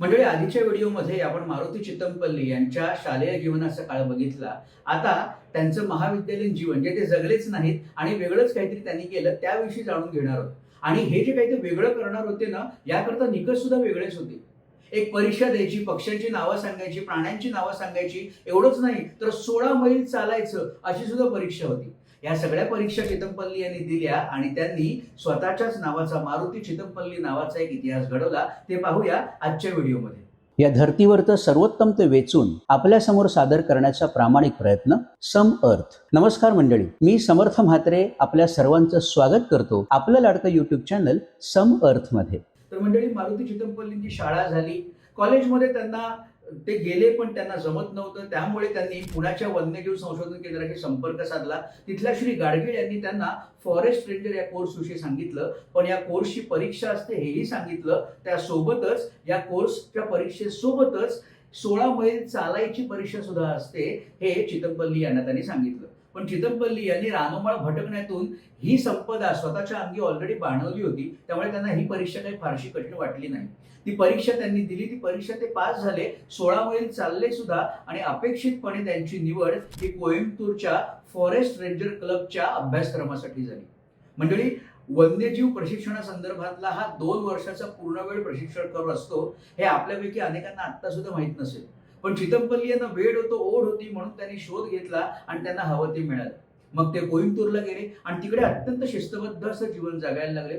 मंडळी आधीच्या व्हिडिओमध्ये आपण मारुती चितमपल्ली यांच्या शालेय जीवनाचा काळ बघितला. आता त्यांचं महाविद्यालयीन जीवन जे ते जगलेच नाहीत आणि वेगळंच काहीतरी त्यांनी केलं त्याविषयी जाणून घेणार आहोत. आणि हे जे काही ते वेगळं करणार होते ना याकरता निकष सुद्धा वेगळेच होते. एक परीक्षा द्यायची पक्ष्यांची नावं सांगायची प्राण्यांची नावं सांगायची एवढंच नाही तर सोळा मैल चालायचं अशी सुद्धा परीक्षा होती. या सगळ्या परीक्षा चितमपल्ली यांनी दिल्या आणि त्यांनी स्वतःच्याच नावाचा मारुती चितमपल्ली नावाचा एक इतिहास घडवला ते पाहूया आजच्या व्हिडिओमध्ये. या धर्तीवर तर सर्वोत्तम ते वेचून आपल्यासमोर सादर करण्याचा प्रामाणिक प्रयत्न सम अर्थ. नमस्कार मंडळी मी समर्थ म्हात्रे आपल्या सर्वांचं स्वागत करतो आपलं लाडकं युट्यूब चॅनल सम अर्थमध्ये. तर मंडळी मारुती चितमपल्लींची शाळा झाली. कॉलेजमध्ये त्यांना ते गेले पण त्यांना जमत नव्हतं. त्यामुळे त्यांनी पुण्याच्या वन्यजीव संशोधन केंद्राशी संपर्क साधला. तिथल्या श्री गाडगीळ यांनी त्यांना फॉरेस्ट रेंजर या कोर्स विषयी सांगितलं. पण या कोर्सची परीक्षा असते हेही सांगितलं. त्यासोबतच या कोर्सच्या परीक्षेसोबतच सोळा मैल चालायची परीक्षा सुद्धा असते हे चितमपल्ली यांना त्यांनी सांगितलं. पण चितमपल्ली यांनी रानोमाळ भटकण्यातून ही संपदा स्वतःच्या अंगी ऑलरेडी बाणवली होती. त्यामुळे त्यांना ही परीक्षा काही फारशी कठीण वाटली नाही. ती परीक्षा त्यांनी दिली. ती परीक्षा ते पास झाले. सोळा मैल चालले सुद्धा आणि अपेक्षितपणे त्यांची निवड ही कोइंबतूरच्या फॉरेस्ट रेंजर क्लबच्या अभ्यासक्रमासाठी झाली. मंडळी वन्यजीव प्रशिक्षणासंदर्भातला हा दोन वर्षाचा पूर्णवेळ प्रशिक्षण करत असतो हे आपल्यापैकी अनेकांना आत्ता सुद्धा माहीत नसेल. पण चितमपल्ली यांना वेळ होतो ओढ होती म्हणून त्यांनी शोध घेतला आणि त्यांना हवं ते मिळालं. मग ते कोईमतूरला गेले आणि तिकडे अत्यंत शिस्तबद्ध असं जीवन जगायला लागले.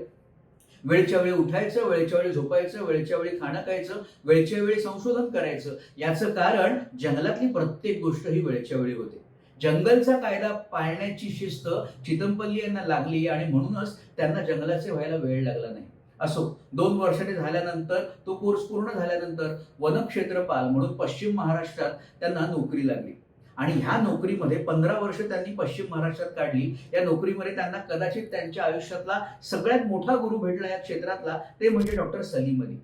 वेळच्या वेळी उठायचं वेळच्या वेळी झोपायचं वेळच्या वेळी खाणं खायचं वेळच्या वेळी संशोधन करायचं. याचं कारण जंगलातली प्रत्येक गोष्ट ही वेळच्या वेळी होते. जंगलचा कायदा पाळण्याची शिस्त चितमपल्ली यांना लागली आणि म्हणूनच त्यांना जंगलाचे व्हायला वेळ लागला नाही. असो. दोन वर्षाने झाल्यानंतर तो कोर्स पूर्ण झाल्यानंतर वनक्षेत्रपाल म्हणून पश्चिम महाराष्ट्रात त्यांना नोकरी लागली. आणि ह्या नोकरीमध्ये पंधरा वर्ष त्यांनी पश्चिम महाराष्ट्रात काढली. या नोकरीमध्ये त्यांना कदाचित त्यांच्या आयुष्यातला सगळ्यात मोठा गुरु भेटला या क्षेत्रातला ते म्हणजे डॉक्टर सलीम अली.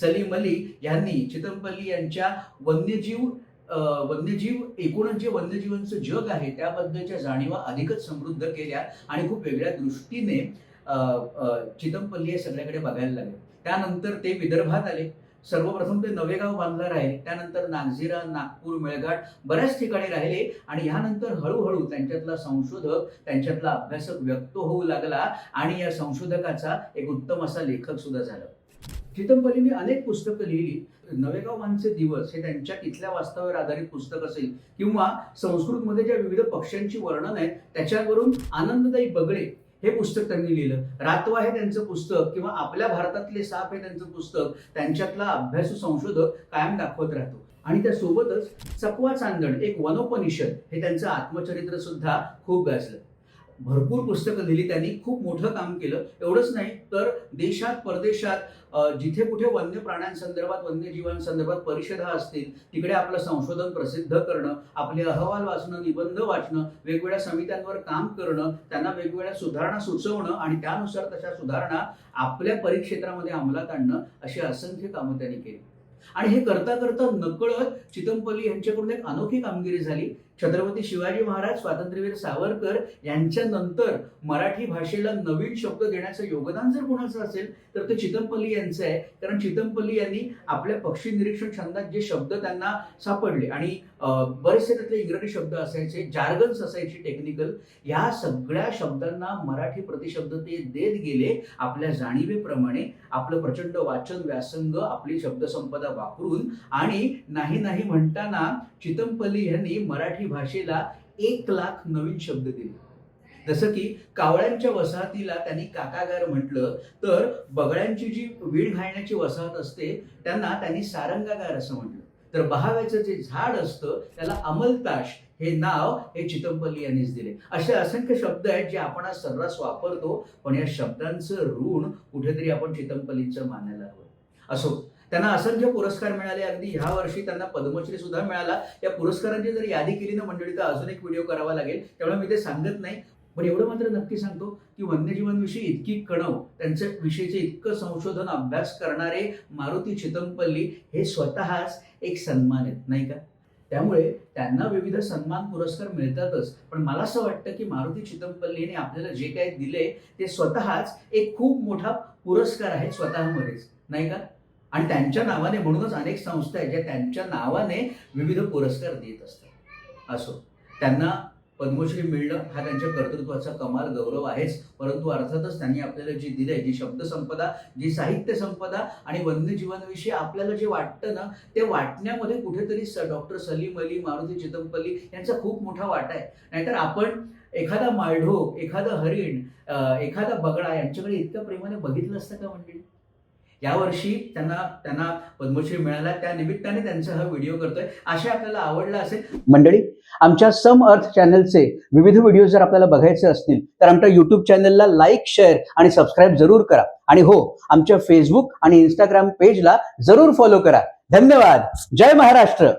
सलीम अली यांनी चितमपल्ली यांच्या वन्यजीव अं, वन्यजीव एकूणच जे वन्यजीवांचं जग आहे त्याबद्दलच्या जाणीवा अधिकच समृद्ध केल्या आणि खूप वेगळ्या दृष्टीने चिदंपल्ली हे सगळ्याकडे बघायला लागले. त्यानंतर ते विदर्भात आले. सर्वप्रथम ते नवेगाव बांधला राहिले. त्यानंतर नागझिरा नागपूर मेळघाट बऱ्याच ठिकाणी राहिले आणि ह्यानंतर हळूहळू त्यांच्यातला संशोधक त्यांच्यातला अभ्यासक व्यक्त होऊ लागला आणि या संशोधकाचा एक उत्तम असा लेखक सुद्धा झाला. चितमपल्लीने अनेक पुस्तकं लिहिली. नवेगाववांचे दिवस हे त्यांच्या तिथल्या वास्तवावर आधारित पुस्तक असेल किंवा संस्कृतमध्ये ज्या विविध पक्ष्यांची वर्णन आहेत त्याच्यावरून आनंददायी बगळे हे पुस्तक त्यांनी लिहिलं. रातवा हे त्यांचं पुस्तक किंवा आपल्या भारतातले साप हे त्यांचं पुस्तक त्यांच्यातला अभ्यासू संशोधक कायम दाखवत राहतो. आणि त्यासोबतच चकवा चांदण एक वनोपनिषद हे त्यांचं आत्मचरित्र सुद्धा खूप गाजलं. भरपूर पुस्तकं लिहिली त्यांनी खूप मोठं काम केलं. एवढंच नाही तर देशात परदेशात जिथे कुठे वन्य प्राण्यांसंदर्भात वन्यजीवांसंदर्भात परिषदा असतील तिकडे आपलं संशोधन प्रसिद्ध करणं आपले अहवाल वाचणं निबंध वाचणं वेगवेगळ्या समित्यांवर काम करणं त्यांना वेगवेगळ्या सुधारणा सुचवणं आणि त्यानुसार तशा सुधारणा आपल्या परिक्षेत्रामध्ये अंमलात आणणं अशी असंख्य कामं त्यांनी केली. आणि हे करता करता नकळत चितमपल्ली यांच्याकडून एक अनोखी कामगिरी झाली. छत्रपती शिवाजी महाराज स्वातंत्र्यवीर सावरकर यांच्या नंतर मराठी भाषेला नवीन शब्द देण्याचं योगदान जर कोणाचं असेल तर ते चितमपल्ली यांचं आहे. कारण चितमपल्ली यांनी आपल्या पक्षी निरीक्षण छंदात जे शब्द त्यांना सापडले आणि बरेचसे त्यातले इंग्रजी शब्द असायचे जार्गन्स असायचे टेक्निकल या सगळ्या शब्दांना मराठी प्रतिशब्द ते देत गेले आपल्या जाणीवेप्रमाणे. आपलं प्रचंड वाचन व्यासंग आपली शब्दसंपदा वापरून आणि नाही नाही म्हणताना चितमपल्ली यांनी मराठी भाषेला एक लाख नवीन शब्द दिले. जसं की कावळ्यांच्या वसाहतीला त्यांनी काकागार म्हटलं तर बगळ्यांची जी वीड घालण्याची वसाहत असते त्यांना त्यांनी सारंगागार असं म्हटलं. तर बहाव्याचं जे झाड असतं त्याला अमलताश हे नाव हे चितंपल्ली यांनीच दिले. असे असंख्य शब्द आहेत जे आपण आज सर्रास वापरतो पण या शब्दांचं ऋण कुठेतरी आपण चितमपल्लींचं मानायला हवं. असो त्यांना असंख्य पुरस्कार मिळाले. अगदी ह्या वर्षी त्यांना पद्मश्री सुद्धा मिळाला. या पुरस्कारांची जर यादी केली ना मंडळी तर अजून एक व्हिडिओ करावा लागेल. त्यामुळे मी ते सांगत नाही. पण एवढं मात्र नक्की सांगतो की वन्यजीवांविषयी इतकी कणव त्यांच्या विषयीचे इतकं संशोधन अभ्यास करणारे मारुती चितमपल्ली हे स्वतःच एक सन्मान आहेत नाही का? त्यामुळे त्यांना विविध सन्मान पुरस्कार मिळतातच. पण मला असं वाटतं की मारुती चितमपल्लीने आपल्याला जे काही दिले ते स्वतःच एक खूप मोठा पुरस्कार आहे स्वतःमध्येच. नाही का? आणि त्यांच्या नावाने म्हणूनच अनेक संस्था आहेत ज्या त्यांच्या नावाने विविध पुरस्कार देत असतात. असो त्यांना पद्मश्री मिळणं हा त्यांच्या कर्तृत्वाचा कमाल गौरव आहेच. परंतु अर्थातच त्यांनी आपल्याला जी दिलंय जी शब्दसंपदा जी साहित्य संपदा आणि वन्यजीवांविषयी आपल्याला जे वाटतं ना ते वाटण्यामध्ये कुठेतरी स डॉक्टर सलीम अली मारुती चितमपल्ली यांचा खूप मोठा वाटा आहे. नाहीतर आपण एखादा माळढोक एखादं हरिण एखादा बगडा यांच्याकडे इतक्या प्रेमाने बघितलं असतं का मंडळी? यावर्षी त्यांना त्यांना पद्मश्री मिळाला त्या निमित्ताने त्यांचा हा व्हिडिओ करतोय. असे आपल्याला आवडला असेल. मंडळी आमच्या सम अर्थ चॅनलचे विविध व्हिडिओ जर आपल्याला बघायचे असतील तर आमच्या युट्यूब चॅनलला लाईक शेअर आणि सबस्क्राईब जरूर करा. आणि हो आमच्या फेसबुक आणि इंस्टाग्राम पेजला जरूर फॉलो करा. धन्यवाद. जय महाराष्ट्र.